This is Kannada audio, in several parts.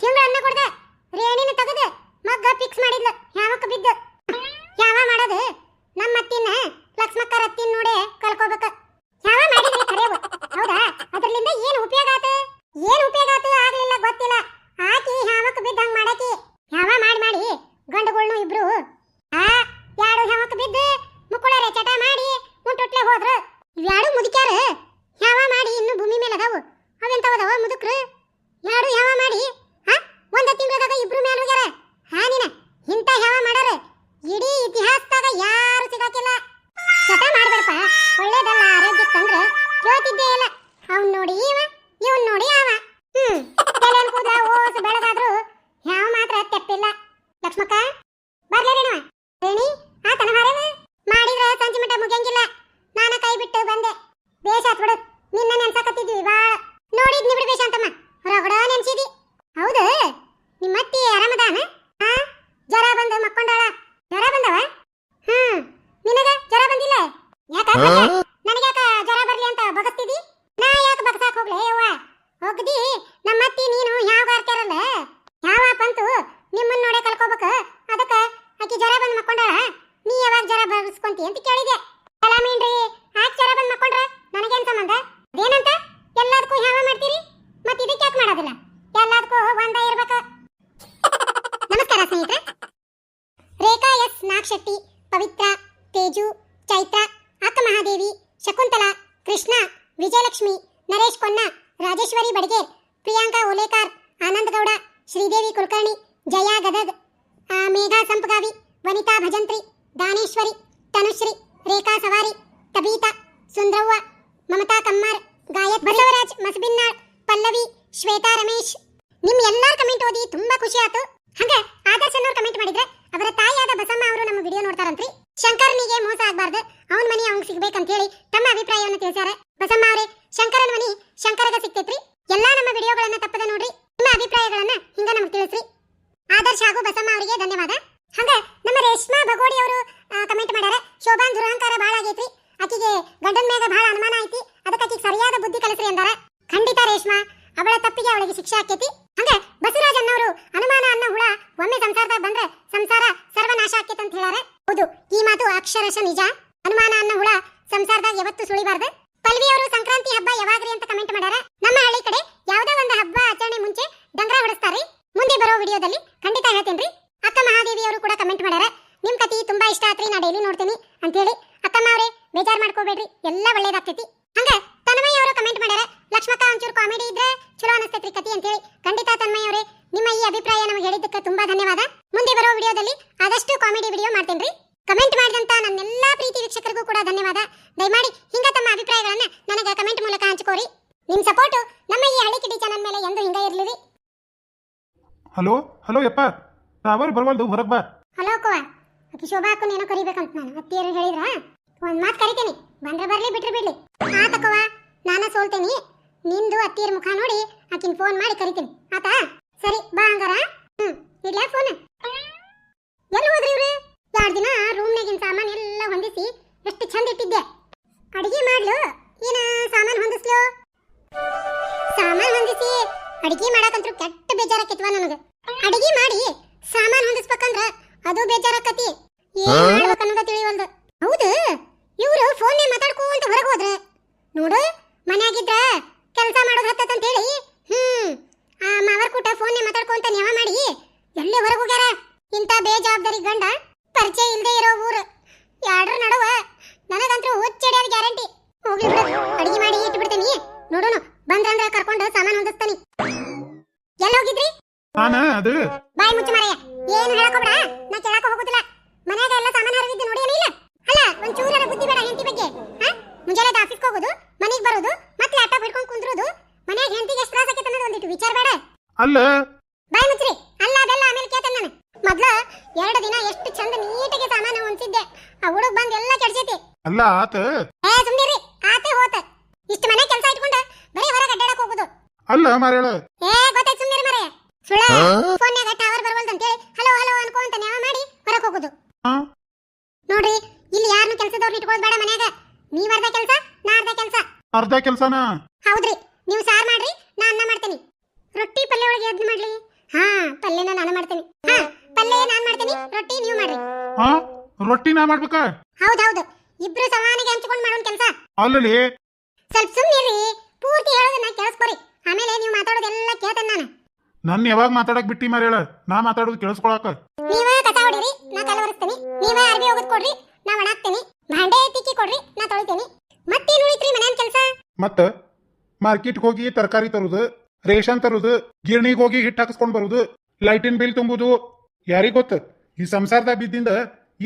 ತಿಂಗಳ ಅನ್ನ ಕೊಡ್ದೆ. ರೇಣಿನ ತೆಗೆದು ಮಗ್ಗ ಫಿಕ್ಸ್ ಮಾಡಿದ್ಲು. ಯಾವಕ್ಕ ಬಿದ್ದು. ಯಾವ ಮಾಡೋದು? ನಮ್ಮ ಅತ್ತಿನ ಲಕ್ಷ್ಮಕ್ಕರ ಅತ್ತಿನ ನೋಡಿ ಕಲ್ಕೋಬೇಕು ಯಾವ ಮಾಡಿದ್ರೆ ಕರೆಯವು ಹೌದಾ? ಅದರಿಂದ ಏನು ಉಪಯೋಗ ಆತು? ಏನು ಉಪಯೋಗ ಆತು ಆಗ್ಲಿಲ್ಲ, ಗೊತ್ತಿಲ್ಲ. ಆಕಿ ಯಾವಕ್ಕ ಬಿದ್ದ ಹಂಗ ಮಾಡಾಕಿ. ಯಾವ ಮಾಡಿ ಮಾಡಿ ಗಂಡುಗಳ್ನು ಇಬ್ರು. ಆ, ಯಾರು ಯಾವಕ್ಕ ಬಿದ್ದು? ಮುಕ್ಕುಳರೆ ಚಟ ಮಾಡಿ ಮುಟ್ಟುಟ್ಲೆ ಹೋದ್ರು. ಇವ್ಯಾಡು ಮುದುಕ್ಯಾರ? ಯಾವ ಮಾಡಿ ಇನ್ನು ಭೂಮಿ ಮೇಲೆ ಅದಾವು? ಅವೆಂತವದವ ಮುದುಕ್ರು? ಯಾರು ಯಾವ ಮಾಡಿ ಪೊನ್ನ ರಾಜೇಶ್ವರಿ ಬಡಿಗೇರ್ ಪ್ರಿಯಾಂಕಾ ಓಲೇಕಾರ್, ಆನಂದಗೌಡ, ಶ್ರೀದೇವಿ ಕುಲಕರ್ಣಿ, ಜಯಾ ಗದಗ್ ಮೇಘಾ ಸಂಪಗಾವಿ, ವನಿತಾ ಭಜಂತ್ರಿ, ದಾನೇಶ್ವರಿ, ತನುಶ್ರೀ, ರೇಖಾ ಸವಾರಿ, ತಬೀತಾ, ಸುಂದ್ರವ್ವ, ಮಮತಾ ಕಮ್ಮಾರ್, ಗಾಯತ್ ಬಸವರಾಜ್, ಮಸಬಿನ್ನಾಳ್, ಪಲ್ಲವಿ, ಶ್ವೇತಾ ರಮೇಶ್. ನಿಮ್ ಎಲ್ಲಾರ ಕಮೆಂಟ್ ಓದಿ ತುಂಬಾ ಖುಷಿ ಆಯ್ತು ಹಂಗೆ ಆದರ್ಶ್ ಅನ್ನೋರು ಕಮೆಂಟ್ ಮಾಡಿದ್ರೆ ಅವರ ತಾಯಿಯಾದ ಬಸಮ್ಮ ಅವರು ನಮ್ಮ ವಿಡಿಯೋ ನೋಡ್ತಾರಂತ್ರಿ. ಶಂಕರ್ನಿಗೆ ಮೋಸ ಆಗ್ಬಾರ್ದು. ಅವನ ಮನೆ ಅವ್ನಿಗೆ ಸಿಗ್ಬೇಕಂತ ಹೇಳಿ ತಮ್ಮ ಅಭಿಪ್ರಾಯವನ್ನು ತಿಳಿಸಾರೆ ಬಸಮ್ಮ ಅವರೇ ಶಂಕರನ ಮನಿ ಶಂಕರಗ ಸಿಕ್ತೈತ್ರಿ. ಎಲ್ಲಾ ನಮ್ಮ ವಿಡಿಯೋಗಳನ್ನ ತಪ್ಪದ ನೋಡ್ರಿ. ನಿಮ್ಮ ಅಭಿಪ್ರಾಯಗಳನ್ನ ಹಿಂಗ ನಮ್ಗೆ ತಿಳಿಸ್ರಿ. ಆದರ್ಶ ಹಾಗೂ ಬಸಮ್ಮ ಅವರಿಗೆ ಧನ್ಯವಾದ. ಹಂಗ ನಮ್ಮ ರೇಷ್ಮಾ ಬಗೋಡಿ ಅವರು ಕಮೆಂಟ್ ಮಾಡ್ಯಾರ ಶೋಭಾನ್ ದುರಹಂಕಾರ ಬಹಳ ಆಗೈತ್ರಿ. ಆಕಿಗೆ ಗಂಡನ ಮ್ಯಾಗ ಬಹಳ ಅನುಮಾನ ಐತಿ. ಅದಕ್ಕೆ ಆಕಿಗೆ ಸರಿಯಾದ ಬುದ್ಧಿ ಕಲಿಸ್ರಿ ಅಂದಾರ. ಖಂಡಿತ ರೇಷ್ಮಾ, ಅವಳ ತಪ್ಪಿಗೆ ಅವಳಿಗೆ ಶಿಕ್ಷೆ ಆಕೈತಿ ಹಂಗ ಬಸವರಾಜ್ ಅನ್ನೋರು ಅನುಮಾನ ಅನ್ನೋ ಹುಳ ಒಮ್ಮೆ ಸಂಸಾರದಾಗ ಬಂದ್ರೆ ಸಂಸಾರ ಸರ್ವನಾಶ ಆಕೈತಿ ಅಂತ ಹೇಳಾರ. ಹೌದು, ಈ ಮಾತು ಅಕ್ಷರಶ ನಿಜ. ಅನುಮಾನ ಅನ್ನೋ ಹುಳ ಸಂಸಾರದಾಗ ಯಾವತ್ತು ಸುಳಿಬಾರ್ದು. ಪಲ್ವಿ ಅವರು ಸಂಕ್ರಾಂತಿ ಹಬ್ಬ ಯಾವಾಗ್ರಿ ಅಂತ ಕಮೆಂಟ್ ಮಾಡ್ಯಾರ. ನಮ್ಮ ಹಳ್ಳಿ ಕಡೆ ಯಾವ್ದೋ ಒಂದು ಹಬ್ಬ ಆಚರಣೆ ಮುಂಚೆ ಡಂಗ್ರ ಹೊಡಿಸ್ತಾರೆ ಮುಂದೆ ಬರೋ ವಿಡಿಯೋದಲ್ಲಿ ಖಂಡಿತ ಹೇಳ್ತೇನ್ರಿ. ಅಕ್ಕ ಮಹಾದೇವಿ ಅವರು ಕೂಡ ಕಮೆಂಟ್ ಮಾಡ್ಯಾರ. ನಿಮ್ ಕತಿ ತುಂಬಾ ಇಷ್ಟ ಆತ್ರಿ, ನಾ ಡೈಲಿ ನೋಡ್ತೀನಿ ಅಂತ ಹೇಳಿ ಅಕ್ಕಮ್ಮ ಅವರೇ ಬೇಜಾರ್ ಮಾಡ್ಕೋಬೇಡ್ರಿ, ಎಲ್ಲ ಒಳ್ಳೇದಾಗ್ತೈತಿ. ಹಂಗ ತನ್ಮಯ್ಯ ಅವರು ಕಮೆಂಟ್ ಮಾಡ್ಯಾರ. ಲಕ್ಷ್ಮಕ್ಕ ಒಂಚೂರು ಕಾಮಿಡಿ ಇದ್ರೆ ಚಲೋ ಅನಿಸ್ತೈತ್ರಿ ಕತಿ ಅಂತ ಹೇಳಿ ಖಂಡಿತ ತನ್ಮಯ್ಯ ಅವರೇ ನಿಮ್ಮ ಈ ಅಭಿಪ್ರಾಯ ನಮಗೆ ಹೇಳಿದ್ದಕ್ಕೆ ತುಂಬಾ ಧನ್ಯವಾದ ಮುಂದೆ ಬರೋ ವಿಡಿಯೋದಲ್ಲಿ ಆದಷ್ಟು ಕಾಮಿಡಿ ವಿಡಿಯೋ ಮಾಡ್ತೇನ್ರಿ ಕಮೆಂಟ್ ಮಾಡಿದಂತ ನನ್ನೆಲ್ಲಾ ಪ್ರೀತಿ ವೀಕ್ಷಕರಿಗೂ ಕೂಡ ಧನ್ಯವಾದ ದಯಮಾಡಿ ಹಿಂಗ ತಮ್ಮ ಅಭಿಪ್ರಾಯಗಳನ್ನ ನನಗೆ ಕಮೆಂಟ್ ಮೂಲಕ ಹಂಚಿಕೋರಿ ನಿಮ್ ಸಪೋರ್ಟ್ ನಮ್ಮ ಈ ಹಳ್ಳಿ ಕಿಡಿ ಚಾನಲ್ ಮೇಲೆ ಎಂದು ಹಿಂಗ ಇರ್ಲಿ ಹಲೋ ಯಪ್ಪ ಟವರ್ ಬರವಲ್ದು, ಹೊರಗೆ ಬಾ. ಹಲೋ ಅಕ್ಕವ ಅಕ್ಕಿ ಶೋಭಾ ಅಕ್ಕನ ಏನೋ ಕರಿಬೇಕಂತ ನಾನು. ಅತ್ತಿಯರು ಹೇಳಿದ್ರ? ಒಂದ್ ಮಾತು ಕರಿತೇನೆ. ಬಂದ್ರೆ ಬರ್ಲಿ, ಬಿಟ್ರೆ ಬಿಡ್ಲಿ. ಆತಕ್ಕವ ನಾನ ಸೋಲ್ತೇನಿ. ನಿಂದು ಅತ್ತಿಯರ ಮುಖ ನೋಡಿ ಆಕಿನ ಫೋನ್ ಮಾಡಿ ಕರಿತೀನಿ. ಆತಾ? ಸರಿ, ಬಾ ಹಂಗಾರ. ಹ್ಮ್, ಇಡ್ಲಾ ಫೋನ್ ಎಲ್ಲಿ ಹೋದ್ರಿ ಇವ್ರು? ಎರಡು ದಿನ ರೂಮ್ನಾಗಿನ ಸಾಮಾನ್ ಎಲ್ಲ ಹೊಂದಿಸಿ ಎಷ್ಟು ಚಂದ ಇಟ್ಟಿದ್ದೆ. ಅಡಿಗೆ ಮಾಡ್ಲು. ಏನ ಸಾಮಾನ್ ಹೊಂದಿಸ್ಲು? ಸಾಮಾನ್ ಹೊಂದಿಸಿ ಅಡಿಗೆ ಮಾಡಕಂತ್ರು ಕೆಟ್ಟ ಬೇಜಾರಕ್ಕೆ ನನಗೆ. ಅಡಿಗೆ ಮಾಡಿ ಸಾಮಾನು ಹೊಂದಿಸ್ಬೇಕಂದ್ರ ಅದು ಬೇಜಾರಾಕತಿ. ಏನ್ ಮಾಡ್ಬೇಕನ್ನೋದ ತಿಳಿವಲ್ದು ಹೌದು ಇವ್ರು ಫೋನ್ ಮಾತಾಡ್ಕೊಂತ ಹೊರಗೆ ಹೋದ್ರ ನೋಡು ಮನ್ಯಾಗಿದ್ರ ಕೆಲಸ ಮಾಡೋದ್ ಹತ್ತತ್ ಹೇಳಿ ಹ್ಮ್ ಆ ಮಾವರ್ ಕೂಟ ಫೋನ್ ಮಾತಾಡ್ಕೊಂತ ನ್ಯಾವ ಮಾಡಿ ಎಲ್ಲೇ ಹೊರಗೆ ಹೋಗ್ಯಾರ ಇಂಥ ಬೇಜವಾಬ್ದಾರಿ ಗಂಡ ಪರಿಚಯ ಇಲ್ದೇ ಇರೋ ಊರು ಯಾಡ್ರ ನಡುವ ನನಗಂತೂ ಹುಚ್ಚಡಿಯೋದು ಗ್ಯಾರಂಟಿ ಹೋಗ್ಲಿ ಬಿಡು ಅಡಿಗೆ ಮಾಡಿ ಇಟ್ಟು ಬಿಡ್ತೇನಿ ನೋಡೋಣ ಬಂದ್ರಂದ್ರ ಕರ್ಕೊಂಡು ಸಾಮಾನ್ ಹೊಂದಿಸ್ತಾನಿ ಎಲ್ಲ ಹೋಗಿದ್ರಿ ನಾನು ಅದು ಬಾಯಿ ಮುಚ್ಚು ಮಾರಾಯ ಏನು ಹೇಳಕೋಬೇಡ ನಾ ಕೇಳಕ ಹೋಗುದಿಲ್ಲ ಮನ್ಯಾಗ ಎಲ್ಲ ಸಾಮಾನು ಹರಿದಿದ್ದು ನೋಡಿ ಇಲ್ಲ ಅಲ್ಲ ಒಂದ್ ಚೂರರ ಬುದ್ಧಿ ಬೇಡ ಹೆಂಡತಿ ಬಗ್ಗೆ ಹಾ ಮುಂಜಾನೆ ಆಫೀಸ್ಗೆ ಹೋಗೋದು ಮನೆಗೆ ಬರೋದು ಮತ್ತೆ ಲ್ಯಾಪ್ಟಾಪ್ ಹಿಡ್ಕೊಂಡು ಕುಂದ್ರೋದು ಮನ್ಯಾಗ ಹೆಂಡತಿಗೆ ಎಷ್ಟು ತ್ರಾಸ ಆಕೈತೆ ಅನ್ನೋದು ಒಂದಿಟ್ಟು ವಿಚಾರ ಬೇಡ ಅಲ್ಲ. ಬಾಯ್ ಮುಚ್ಚ್ರಿ. ಅಲ್ಲ ಅದೆಲ್ಲ ಆಮೇಲೆ ಕೇಳ್ತೇನೆ ನಾನು. ಮೊದ್ಲು ಎರಡು ದಿನ ಎಷ್ಟು ಚಂದ ನೀಟಾಗಿ ಸಾಮಾನು ಹೊಂಚಿದ್ದೆ ಆ ಹುಡುಗ ಬಂದು ಎಲ್ಲ ಕೆಡ್ಸೈತಿ ಅಲ್ಲ ಆತ? ಏ ಸುಮ್ಮನಿರಿ ಆತೆ ಹೋತ. ಇಷ್ಟು ಮನೆ ಕೆಲಸ ಇಟ್ಕೊಂಡು ಬರೀ ಹೊರಗೆ ಅಡ್ಡಾಡಕ್ ಹೋಗುದು. ಅಲ್ಲ ಮಾರೇಳ ಏ ಗೊತ್ತಾಯ್ತು ಸುಮ್ಮನಿರಿ ಮರೆ ಸುಳ್ಳ. ಫೋನ್ಯಾಗ ಟವರ್ ಬರವಲ್ದು ಅಂತೇಳಿ ಹಲೋ ಹಲೋ ಅನ್ಕೊಂತ ನ್ಯಾವ ಮಾಡಿ ಹೊರಗೆ ಹೋಗುದು. ನೋಡ್ರಿ ಇಲ್ಲಿ ಯಾರನ್ನು ಕೆಲಸದವ್ರನ್ನ ಇಟ್ಕೊಳ್ಳೋದು ಬೇಡ ಮನ್ಯಾಗ. ನೀವ್ ಅರ್ಧ ಕೆಲಸ ನಾ ಅರ್ಧ ಕೆಲಸ. ಅರ್ಧ ಕೆಲಸನಾ? ಹೌದ್ರಿ ನೀವು ಸಾರ್ ಮಾಡ್ರಿ ನಾ ಅನ್ನ ಮಾಡ್ತೇನೆ. ರೊಟ್ಟಿ ಪಲ್ಯ ಒಳಗೆ ಎದ್ದು ಮಾಡ್ಲಿ? ಹಾ ಪಲ್ಯ ನಾನು ಮಾಡ್ತೇನೆ. ಹಾ ಪಲ್ಯ ನಾನು ಮಾಡ್ತೇನೆ. ರೊಟ್ಟಿ ನೀವು ಮಾಡ್ರಿ. ಹಾ ರೊಟ್ಟಿ ನಾ ಹೌದು ಹೌದು ಇಬ್ರು ಸಮಾನಿಗೆ ಹಂಚಿಕೊಂಡು ಮಾಡೋ ಕೆಲಸ. ಅಲ್ಲಲಿ ಸ್ವಲ್ಪ ಸುಮ್ಮನಿರಿ ಪೂರ್ತಿ ಹೇಳೋದನ್ನ ಕೇಳಿಸ್ಕೊರಿ. ಆಮೇಲೆ ನೀವು ಮಾತಾಡೋದೆಲ್ಲ ಕೇಳ್ತೇನೆ ನಾನು. ನನ್ನ ಯಾವಾಗ ಮಾತಾಡಕ್ ಬಿಟ್ಟಿ ಮಾರೇಳ ನಾ ಮಾತಾಡೋದು ಕೇಳಿಸ್ಕೊಳಕ. ನೀವೇ ಕಥಾ ಹೊಡಿರಿ. ನಾ ಕಲ ಬರ್ತೀನಿ ನೀವೇ ಅರ್ಬಿ ಹೋಗೋದ್ ಕೊಡ್ರಿ. ನಾ ಒಣಾಕ್ತೇನೆ ಭಾಂಡೆ ತಿಕ್ಕಿ ಕೊಡ್ರಿ. ನಾ ತೊಳಿತೇನೆ. ಮತ್ತೇನು ಉಳಿತ್ರಿ ಮನೆಯ ಕೆಲಸ? ಮತ್ತ? ಮಾರ್ಕೆಟ್ ಹೋಗಿ ತರಕಾರಿ ತರುದು. ರೇಷನ್ ತರುದು ಗಿರಣಿಗೆ ಹೋಗಿ ಹಿಟ್ಟು ಹಾಕಿಸ್ಕೊಂಡ್ ಬರುದು ಲೈಟಿನ್ ಬಿಲ್ ತುಂಬುದು. ಯಾರಿಗ್ ಗೊತ್ತ? ಈ ಸಂಸಾರದಾಗ ಬಿದ್ದಿಂದ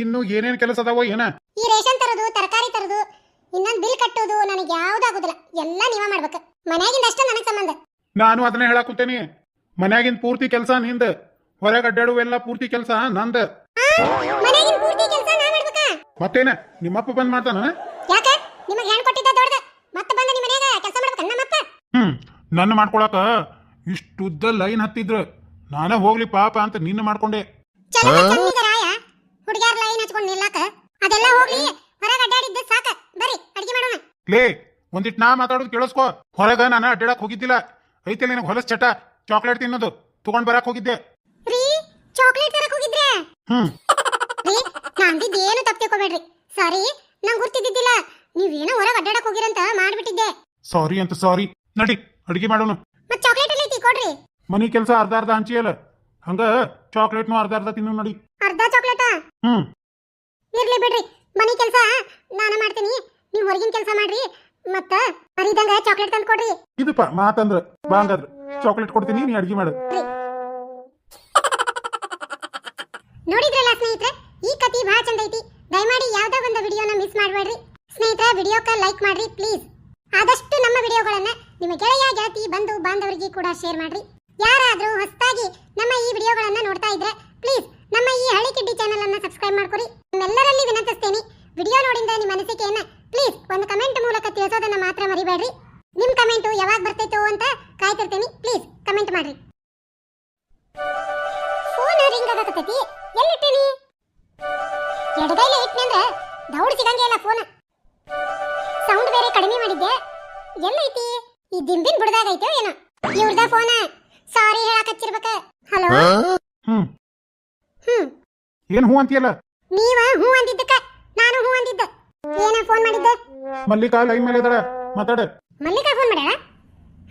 ಇನ್ನು ಏನೇನ್ ಕೆಲಸ ಅದಾವೋ ಏನ? ಈ ರೇಷನ್ ತರೋದು ತರಕಾರಿ ತರೋದು ಇನ್ನೊಂದ್ ಬಿಲ್ ಕಟ್ಟೋದು ನನಗೆ ಯಾವ್ದಾಗುದಿಲ್ಲ. ಎಲ್ಲ ನೀವ ಮಾಡ್ಬೇಕು. ಮನ್ಯಾಗಿಂದ ಅಷ್ಟೇ ನನಗ್ ಸಂಬಂಧ. ನಾನು ಅದನ್ನ ಹೇಳಾಕುತ್ತೇನಿ ಕುಂತೇನಿ. ಮನ್ಯಾಗಿನ್ ಪೂರ್ತಿ ಕೆಲಸ ನಿಂದ ಹೊರಗೆ ಅಡ್ಡಾಡುವೆಲ್ಲ ಪೂರ್ತಿ ಕೆಲಸ ನಂದ. ಪೂರ್ತಿ ಕೆಲಸ ನಾ ಮಾಡ್ಬೇಕಾ? ಮತ್ತೇನ? ನಿಮ್ಮಪ್ಪ ಬಂದ್ ಮಾಡ್ತಾನ? ಯಾಕ? ನಿಮಗೆ ಹೆಣ್ ಕೊಟ್ಟಿದ್ದ ದೊಡ್ಡದ. ಮತ್ತೆ ಬಂದ ನಿಮ್ಮ ಮನ್ಯಾಗ ಕೆಲಸ ಮಾಡ್ಬೇಕ ನಮ್ಮಪ್ಪ? ಹ್ಮ್. ನನ್ನ ಮಾಡ್ಕೊಳಕ ಇಷ್ಟುದ್ದ ಲೈನ್ ಹತ್ತಿದ್ರ. ನಾನೇ ಹೋಗ್ಲಿ ಪಾಪ ಅಂತ ನಿನ್ನ ಮಾಡ್ಕೊಂಡೆ. ಹುಡುಗ್ಯಾರ ಲೈನ್ ಹಚ್ಕೊಂಡ್ ನಿಲ್ಲಾಕ? ಅದೆಲ್ಲ ಹೋಗ್ಲಿ. ಹೊರಗೆ ಅಡ್ಡಾಡಿದ್ದು ಸಾಕ. ಬರ್ರಿ ಅಡಿಗೆ ಮಾಡೋಣ. ಲೇ ಒಂದಿಟ್ ನಾ ಮಾತಾಡೋದು ಕೇಳಿಸ್ಕೋ. ಹೊರಗ ನಾನು ಅಡ್ಡಾಡಕ್ ಹೋಗಿದ್ದಿಲ್ಲ. ಐತೆ ನಿನಗೆ ಹೊಲಸ್ ಚಟ ಚಾಕ್ಲೇಟ್ ತಿನ್ನೋದು. ತಗೊಂಡ್ ಬರಕ್ ಹೋಗಿದ್ದೆ. ರೀ ಚಾಕ್ಲೇಟ್ ತರಕ್ ಹೋಗಿದ್ರೆ? ಹ್ಮ್. ರೀ ನಾ ಅಂದಿದ್ದು ಏನು ತಪ್ಪು ತಿಳ್ಕೊಬೇಡ್ರಿ. ಸಾರಿ ನಂಗೆ ಹೊರಗೆ ನೀವೇನೋ ಹೊರಗೆ ಅಡ್ಡಾಡಕ್ ಹೋಗಿರಂತ ಮಾಡ್ಬಿಟ್ಟಿದ್ದೆ. ಸಾರಿ ಅಂತ ಸಾರಿ. ನಡಿ. ಅಡಿಗೆ ಮಾಡೋನು. ಮತ್ತೆ ಚಾಕ್ಲೇಟ್ ಎಲ್ಲ ಐತಿ ಕೊಡ್ರಿ. ಮನಿ ಕೆಲಸ ಅರ್ಧ ಅರ್ಧ ಹಂಚಿಯಲ್ಲ ಹಂಗ ಚಾಕ್ಲೇಟ್ನು ಅರ್ಧ ಅರ್ಧ ತಿನ್ನು ನೋಡಿ. ಅರ್ಧ ಚಾಕ್ಲೇಟಾ ಹ್ಮ್. ಇರ್ಲಿ ಬಿಡ್ರಿ. ಮನಿ ಕೆಲಸ ನಾನು ಮಾಡ್ತೀನಿ. ನೀವು ಹೊರಗಿನ ಕೆಲಸ ಮಾಡ್ರಿ. ಮತ್ತ ಅರಿದಂಗ ಚಾಕ್ಲೇಟ್ ತಂದು ಕೊಡ್ರಿ. ಇದಪ್ಪ ಮಾತಂದ್ರ. ಬಾ ಹಂಗಾದ್ರ. ಚಾಕ್ಲೇಟ್ ಕೊಡ್ತೀನಿ ನೀ ಅಡಿಗೆ ಮಾಡು. ನೋಡಿದ್ರಲ್ಲ ಸ್ನೇಹಿತರೆ? ಈ ಕತಿ ಬಹಳ ಚಂದ ಐತಿ. ದಯಮಾಡಿ ಯಾವ್ದೋ ಒಂದು ವಿಡಿಯೋನ ಮಿಸ್ ಮಾಡಬೇಡ್ರಿ. ಸ್ನೇಹಿತರೆ ವಿಡಿಯೋಕ್ಕೆ ಲೈಕ್ ಮಾಡ್ರಿ ಪ್ಲೀಸ್ ಆದಷ್ಟು ನಮ್ಮ ವಿಡಿಯೋಗಳನ್ನ ನಿಮ್ಮ ಗೆಳೆಯ, ಗೆಳತಿ, ಬಂಧು, ಬಾಂಧವರಿಗೆ ಕೂಡ ಶೇರ್ ಮಾಡ್ರಿ. ಯಾರಾದರೂ ಹೊಸದಾಗಿ ನಮ್ಮ ಈ ವಿಡಿಯೋಗಳನ್ನು ನೋಡ್ತಾ ಇದ್ರೆ ಪ್ಲೀಸ್ ನಮ್ಮ ಈ ಹಳ್ಳಿ ಕಿಡ್ಡಿ ಚಾನೆಲ್ ಅನ್ನ ಸಬ್ಸ್ಕ್ರೈಬ್ ಮಾಡ್ಕೊರಿ. ನಿಮ್ಮೆಲ್ಲರಲ್ಲಿ ವಿನಂತಿಸ್ತೇನೆ, ವಿಡಿಯೋ ನೋಡಿದ ನಿಮ್ಮ ಅನಿಸಿಕೆಯನ್ನ ಪ್ಲೀಸ್ ಒಂದು ಕಮೆಂಟ್ ಮೂಲಕ ತಿಳಿಸೋದನ್ನ ಮಾತ್ರ ಮರಿಬೇಡ್ರಿ. ನಿಮ್ಮ ಕಮೆಂಟ್ ಯಾವಾಗ ಬರ್ತೈತೋ ಅಂತ ಕಾಯ್ತಿರ್ತೀನಿ ಪ್ಲೀಸ್ ಕಮೆಂಟ್ ಮಾಡ್ರಿ. ಫೋನ್ ರಿಂಗ್ ಆಗಕತ್ತೈತಿ, ಎಲ್ಲಿಟ್ಟಿನಿ? ಎಡಗೈಲಿ ಇಟ್ನಿ ಅಂದ್ರ ದೌಡ್ ಸಿಗಂಗೆ ಇಲ್ಲ ಫೋನ್. ಸೌಂಡ್ ಬೇರೆ ಕಡಿಮೆ ಮಾಡಿದ್ದೆ, ಎಲ್ಲೈತಿ? ಈ ದಿಂಬಿನ ಬುಡದಾಗ ಐತೋ ಏನೋ? ಇವ್ರದ ಫೋನ್ ಸಾರಿ ಹೇಳಕ್ ಹಚ್ಚಿರ್ಬೇಕ. ಹಲೋ ಹ್ಮ್. ಹ್ಮ್. ಏನ್ ಹೂ ಅಂತೀಯಲ್ಲ? ನೀವ ಹೂ ಅಂದಿದ್ದಕ್ಕ ನಾನು ಹೂ ಅಂದಿದ್ದೆ. ಏನ ಫೋನ್ ಮಾಡಿದ್ದೆ? ಮಲ್ಲಿಕಾ ಲೈನ್ ಮೇಲೆ ಇದಾಳ ಮಾತಾಡ. ಮಲ್ಲಿಕಾ ಫೋನ್ ಮಾಡ್ಯಾಳ?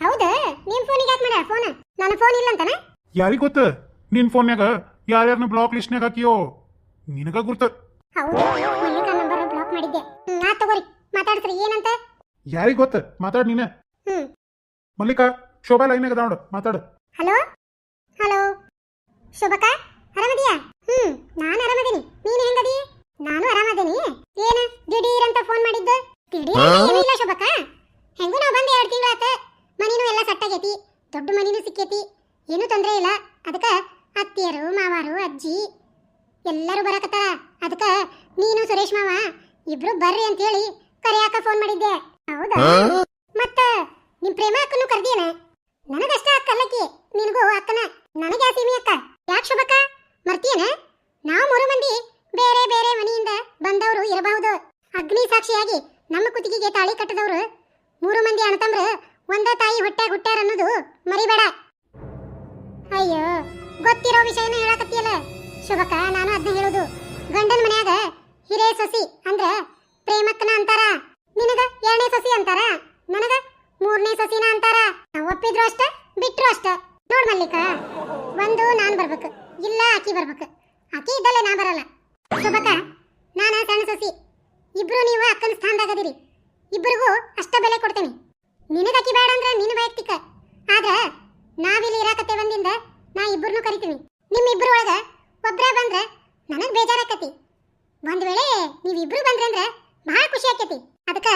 ಹೌದಾ? ನಿಮ್ ಫೋನಿಗೆ ಯಾಕೆ ಮಾಡ್ಯಾಳ ಫೋನ್ ನನ್ನ ಫೋನ್ ಇಲ್ಲ ಅಂತಾನೆ? ಯಾರಿ ಗೊತ್ತ? ನಿನ್ ಫೋನ್ಯಾಗ ಯಾರ್ಯಾರನ್ನ ಬ್ಲಾಕ್ ಲಿಸ್ಟ್ನ್ಯಾಗ ಹಾಕಿಯೋ? ನಿನಗ ಗುರ್ತ. ಹೌದು ಮಲ್ಲಿಕಾ ನಂಬರ್ ಬ್ಲಾಕ್ ಮಾಡಿದ್ದೆ. ಹ್ಮ್ ಆ ತಗೋರಿ. ಮಾತಾಡ್ತೀರಿ ಏನಂತ? ಯಾರಿ ಗೊತ್ತ? ಮಾತಾಡ್ ನೀನ. ಹ್ಮ್. ಮಲ್ಲಿಕಾ ಶೋಭಾ ಲೈನ್ ಆಗದ ನೋಡು ಮಾತಾಡು. ಹಲೋ? ಹಲೋ? ಶೋಭಕಾ ಆರಾಮದಿಯಾ? ಹ್ಮ್ ನಾನು ಅರಮದಿನಿ ನೀನು ಹೆಂಗದಿ? ನಾನು ಅರಮದಿನಿ ಏನು ದಿಢೀರ್ ಅಂತ ಫೋನ್ ಮಾಡಿದ್ದು? ದಿಢೀರ್ ಅಂತ ಏನೂ ಇಲ್ಲ ಶೋಭಕಾ ಹೆಂಗೂ ನಾವು ಬಂದು ಎರಡು ತಿಂಗಳಾತ. ಮನಿನೂ ಎಲ್ಲ ಸಟ್ಟಾಗೈತಿ ದೊಡ್ಡ ಮನಿನೂ ಸಿಕ್ಕೈತಿ. ಏನೂ ತೊಂದರೆ ಇಲ್ಲ. ಅದಕ್ಕ ಅತ್ತಿಯರು ಮಾವಾರು ಅಜ್ಜಿ ಎಲ್ಲರೂ ಬರಕತ್ತಾರ. ಅದಕ್ಕ ನೀನು ಸುರೇಶ್ ಮಾವ ಇಬ್ರು ಬರ್ರಿ ಅಂತ ಹೇಳಿ ಕರೆಯಾಕ ಫೋನ್ ಮಾಡಿದ್ದೆ. ಹೌದಾ? ಮತ್ತ ನಿಮ್ ಪ್ರೇಮ ಅಕ್ಕನು ಕರ್ದಿಯನ? ನನಗಷ್ಟ ಅಕ್ಕ ಅಲ್ಲಕ್ಕಿ ನಿನಗೂ ಅಕ್ಕನ. ನನಗೆ ಸೀಮಿ ಅಕ್ಕ. ಯಾಕೆ ಶುಭಕ್ಕ? ಮರ್ತೀಯನ? ನಾವು ಮೂರು ಮಂದಿ ಬೇರೆ ಬೇರೆ ಮನೆಯಿಂದ ಬಂದವರು ಇರಬಹುದು. ಅಗ್ನಿ ಸಾಕ್ಷಿಯಾಗಿ ನಮ್ಮ ಕುತ್ತಿಗೆಗೆ ತಾಳಿ ಕಟ್ಟದವರು ಮೂರು ಮಂದಿ ಅಣ್ಣತಮ್ರು ಒಂದ ತಾಯಿ ಹೊಟ್ಟೆ ಹುಟ್ಟ್ಯಾರ ಅನ್ನೋದು ಮರಿಬೇಡ. ಅಯ್ಯೋ, ಗೊತ್ತಿರೋ ವಿಷಯನ ಹೇಳಕತ್ತಿಯಲ್ಲ. ಶುಭಕ ನಾನು ಅದನ್ನ ಹೇಳೋದು. ಗಂಡನ ಮನ್ಯಾಗ ಹಿರೇ ಸಸಿ ಅಂದ್ರ ಪ್ರೇಮಕ್ಕನ ಅಂತಾರ. ನಿನಗ ಎರಡನೇ ಸಸಿ ಅಂತಾರ. ನನಗ ಮೂರನೇ ಸಸಿನ ಅಂತಾರ? ಒಪ್ಪಿದ್ರು ಅಷ್ಟ, ಬಿಟ್ರು ಅಷ್ಟ. ನೋಡ್ ಮಲ್ಲಿಕ ಒಂದು ನಾನ್ ಬರ್ಬೇಕು, ಇಲ್ಲ ಆಕಿ ಬರ್ಬೇಕು. ಆಕಿ ಇದ್ದಲ್ಲೇ ನಾ ಬರಲ್ಲ. ಶುಭಕ್ಕ ನಾನ ಸಣ್ಣ ಸಸಿ. ಇಬ್ರು ನೀವು ಅಕ್ಕನ ಸ್ಥಾನದಾಗದಿರಿ ಇಬ್ಬರಿಗೂ ಅಷ್ಟ ಬೆಲೆ ಕೊಡ್ತೇನೆ. ನಿನಗಾಕಿ ಬೇಡ ಅಂದ್ರೆ ನಿನ್ನ ವೈಯಕ್ತಿಕ. ಆದ್ರ, ನಾವಿಲ್ಲಿ ಇರಾಕತ್ತೆ ಒಂದಿಂದ ನಾ ಇಬ್ಬರನ್ನೂ ಕರಿತೀನಿ. ನಿಮ್ಮಿಬ್ರು ಒಳಗ ಒಬ್ರ ಬಂದ್ರೆ ನನಗ್ ಬೇಜಾರಾಕತಿ. ಒಂದ್ ವೇಳೆ ನೀವಿಬ್ರು ಬಂದ್ರೆ ಅಂದ್ರೆ ಬಹಳ ಖುಷಿ ಆಕತಿ. ಅದಕ್ಕ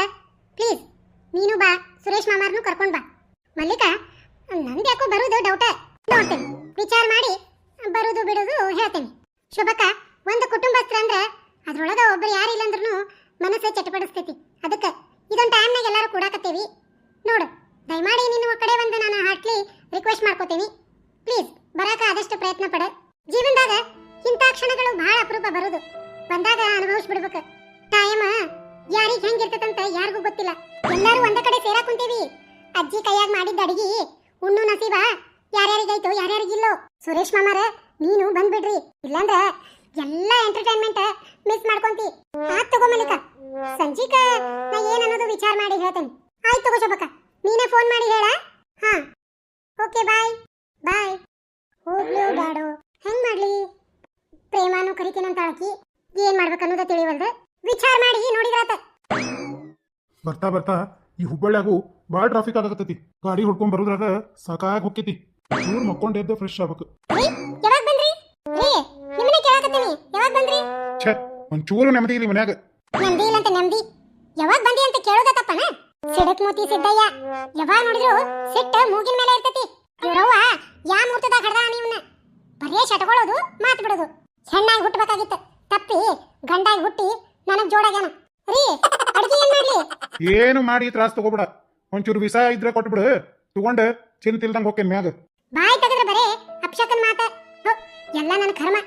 ಪ್ಲೀಸ್ ನೀನು ಬಾ, ಸುರೇಶ್ ಮಾಮಾರ್ನು ಕರ್ಕೊಂಡ್ ಬಾ. ಮಲ್ಲಿಕಾ ನಂದ್ ಯಾಕೋ ಬರುದು ಡೌಟ ನೋಡ್ತೇನೆ, ವಿಚಾರ ಮಾಡಿ, ಬರುದು ಬಿಡುದು ಹೇಳ್ತೇನೆ. ಶುಭಕ ಒಂದು ಕುಟುಂಬಸ್ಥರ ಅಂದ್ರೆ ಅದ್ರೊಳಗ ಒಬ್ರು ಯಾರಿಲ್ಲ ಮನಸ್ಸೇ ಮನಸ್ಸು ಚಟಪಡಿಸ್ತೈತಿ. ಅದಕ್ಕೆ ಇದೊಂದು ಟೈಮ್ನಾಗ ಎಲ್ಲರೂ ಕೂಡಾಕತ್ತೇವಿ. ನೋಡು, ದಯಮಾಡಿ ನಿನ್ನ ಕಡೆ ಒಂದು ನಾನು ಹಾಟ್ಲಿ ರಿಕ್ವೆಸ್ಟ್ ಮಾಡ್ಕೋತೀನಿ. ಪ್ಲೀಸ್ ಬರಾಕ ಆದಷ್ಟು ಪ್ರಯತ್ನ ಪಡ. ಜೀವನದಾಗ ಇಂಥ ಕ್ಷಣಗಳು ಬಹಳ ಅಪರೂಪ ಬರೋದು. ಬಂದಾಗ ಅನುಭವಿಸ್ಬಿಡ್ಬೇಕು. ಟೈಮ್ ಯಾರಿಗ್ ಹೆಂಗಿರ್ತದಂತ ಯಾರಿಗೂ ಗೊತ್ತಿಲ್ಲ. ಎಲ್ಲರೂ ಒಂದ ಕಡೆ ಸೇರಾ ಕುಂತೀವಿ. ಅಜ್ಜಿ ಕೈಯಾಗ ಮಾಡಿದ್ದ ಅಡಿಗೆ, ಉಣ್ಣು ನಸೀಬ ಯಾರ್ಯಾರಿಗೈತೋ ಯಾರ್ಯಾರಿಗಿಲ್ಲೋ. ಸುರೇಶ್ ಮಾಮಾರ, ನೀನು ಬಂದ್ಬಿಡ್ರಿ. ಇಲ್ಲಾಂದ್ರ ಎಲ್ಲ ಎಂಟರ್ಟೈನ್ಮೆಂಟ್ ಮಿಸ್ ಮಾಡ್ಕೊಂತಿ. ಆತ್ ತಗೋ ಮಲ್ಲಿಕ. ಸಂಜೀಕ, ನಾ ಏನ್ ಅನ್ನೋದು ವಿಚಾರ ಮಾಡಿ ಹೇಳ್ತೇನೆ. ಆಯ್ತು ತಗೋ ಶೋಭಕ. ನೀನೇ ಫೋನ್ ಮಾಡಿ ಹೇಳ. ಹಾ. ಓಕೆ ಬಾಯ್ ಬಾಯ್ ಹೋಗ್ಲೋ ಬ್ಯಾಡೋ. ಹೆಂಗ್ ಮಾಡ್ಲಿ? ಪ್ರೇಮಾನು ಕರಿತೀನಂತ ಆಕಿ ಏನ್ ಮಾಡ್ಬೇಕನ್ನೋದ ತಿಳಿವಲ್ದ? ವಿಚಾರ ಮಾಡಿ ನೋಡಿದ್ರಾತ. ಬರ್ತಾ ಬರ್ತಾ ಈ ಹುಬ್ಬಳ್ಳಿಯಾಗು ಭಾಳ ಟ್ರಾಫಿಕ್ ಆಗಕತ್ತೈತಿ. ಗಾಡಿ ಹೊಡ್ಕೊಂಡ್ ಬರೋದ್ರಾಗ ಸಾಕಾಗಿ ಹೊಕ್ಕೈತಿ. ಚೂರ್ ಮಕ್ಕೊಂಡ್ ಎದ್ದು ಫ್ರೆಶ್ ಆಗ್ಬೇಕು. ಯಾವಾಗ ಬಂದ್ರಿ? ರೀ ನಿಮ್ಮನೆ ಕೇಳಾಕತ್ತೀನಿ. ಯಾವಾಗ ಬಂದ್ರಿ? ಛೇ ಒಂಚೂರು ನೆಮ್ಮದಿ ಇಲ್ಲಿ ಮನ್ಯಾಗ. ನೆಮ್ಮದಿ ಇಲ್ಲ ಅಂತ ನೆಮ್ಮದಿ. ಯಾವಾಗ ಬಂದಿ ಅಂತ ಕೇಳೋದ ತಪ್ಪನ ಸಿಡಕ್ ಮೂತಿ ಸಿದ್ದಯ್ಯ ಯಾವಾಗ ನೋಡಿದ್ರು ಸಿಟ್ಟ ಮೂಗಿನ ಮೇಲೆ ಇರ್ತೈತಿ. ಇವ್ರವ್ವ ಯಾ ಮೂರ್ತದಾಗ ಹಡ್ದ ನೀವನ್ನ ಬರೇ ಶಟಕೊಳ್ಳೋದು ಮಾತು ಬಿಡೋದು. ಹೆಣ್ಣಾಗಿ ಹುಟ್ಟಬೇಕಾಗಿತ್ತು ತಪ್ಪಿ ಗಂಡಾಗಿ ಹುಟ್ಟಿ ನನಗ್ ಜೋಡಾಗ್ಯಾನ ರೀ ಅಡ್ಗಿ ಏನ್ ಮಾಡ್ಲಿ? ಏನು ಮಾಡಿ ತ್ರಾಸ್ ತಗೋಬಿಡ. ಒಂಚೂರು ವಿಸಾ ಇದ್ರೆ ಕೊಟ್ಬಿಡು. ತಗೊಂಡು ಚಿಂತಿಲ್ದಂಗ್ ಹೋಗ್ತೇನೆ ಮ್ಯಾಗ. ಬಾಯ್ ತೆಗೆದ್ರೆ ಬರೇ ಅಪ್ಶಕನ್ ಮಾತ. ಹೋ, ಎಲ್ಲ ನನ್ನ ಕರ್ಮ.